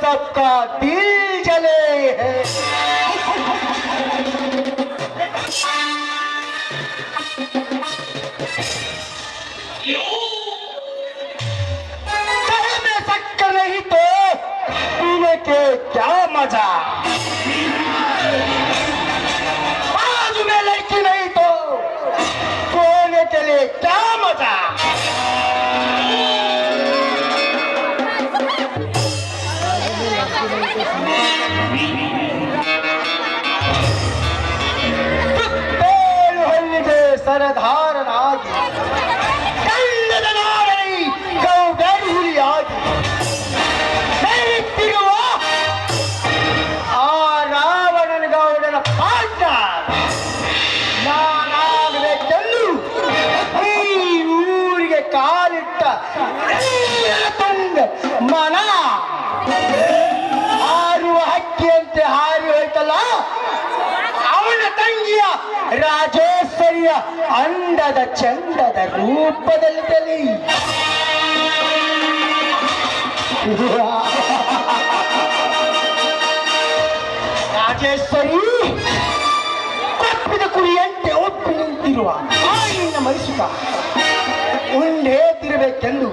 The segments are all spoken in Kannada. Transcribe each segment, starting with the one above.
सबका दिल जले है। के क्या मजा बाजू में लड़की नहीं तो खोने के लिए क्या मजा सरधार नाग ಮನ ಹಾರುವ ಹಕ್ಕಿಯಂತೆ ಹಾರಿ ಹೋಯ್ತಲ್ಲ? ಅವನ ತಂಗಿಯ ರಾಜೇಶ್ವರಿಯ ಅಂಡದ ಚಂದದ ರೂಪದಲ್ಲಿ ತಲಿ. ರಾಜೇಶ್ವರಿ ತಪ್ಪಿದ ಕುರಿಯಂತೆ ಒಪ್ಪಿ ನಿಂತಿರುವ ಆ ನಿನ್ನ ಮೈಸುಕ ಉಂಡೇ ತಿರಬೇಕೆಂದು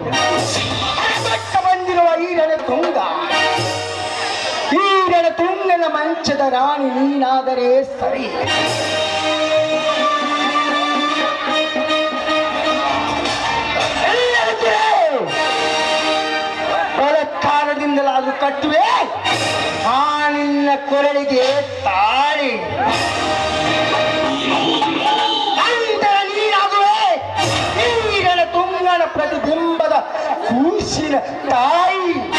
ಬಂದಿರುವ ಈರನ ತುಂಗ. ಈರನ ತುಂಗನ ಮಂಚದ ರಾಣಿ ನೀನಾದರೆ ಸರಿ. ಕಟ್ಟುವೆ. ಆ ನಿನ್ನ ಕೊರಳಿಗೆ ತಾಳಿ. Cristina. Tá aí!